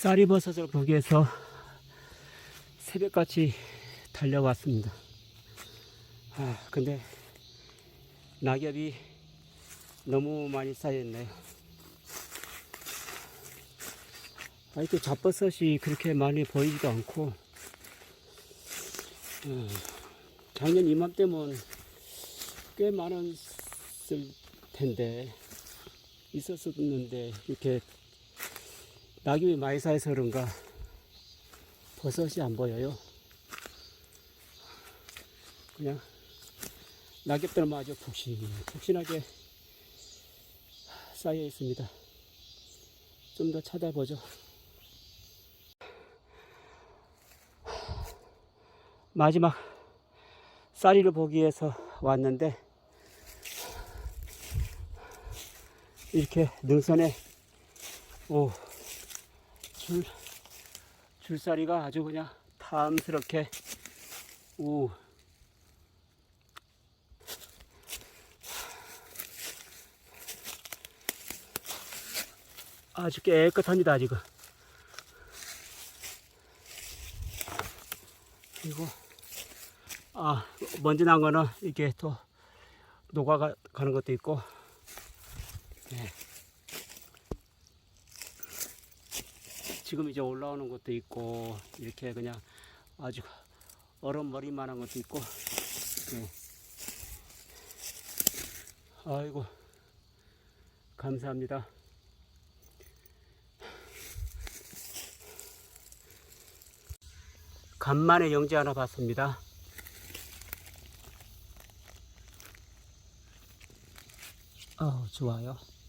쌀이버섯을 위해서 새벽같이 달려왔습니다. 아, 근데 낙엽이 너무 많이 쌓였네요. 아, 이렇게 잡버섯이 그렇게 많이 보이지도 않고, 어, 작년 이맘때면 꽤 많았을 텐데, 있었었는데, 이렇게 낙엽이 많이 쌓여서 그런가 버섯이 안 보여요. 그냥 낙엽들만 아주 푹신, 푹신하게 쌓여 있습니다. 좀 더 찾아보죠. 마지막 쌀이를 보기 위해서 왔는데 이렇게 능선에 오 줄, 줄사리가 아주 그냥 탐스럽게 오 아주 깨끗합니다 지금 그리고 아 먼지 난 거는 이게 또 녹아가 가는 것도 있고 네. 지금 이제 올라오는 것도 있고 이렇게 그냥 아주 얼음 머리만한 것도 있고 네. 아이고 감사합니다. 간만에 영지 하나 봤습니다. 어 좋아요.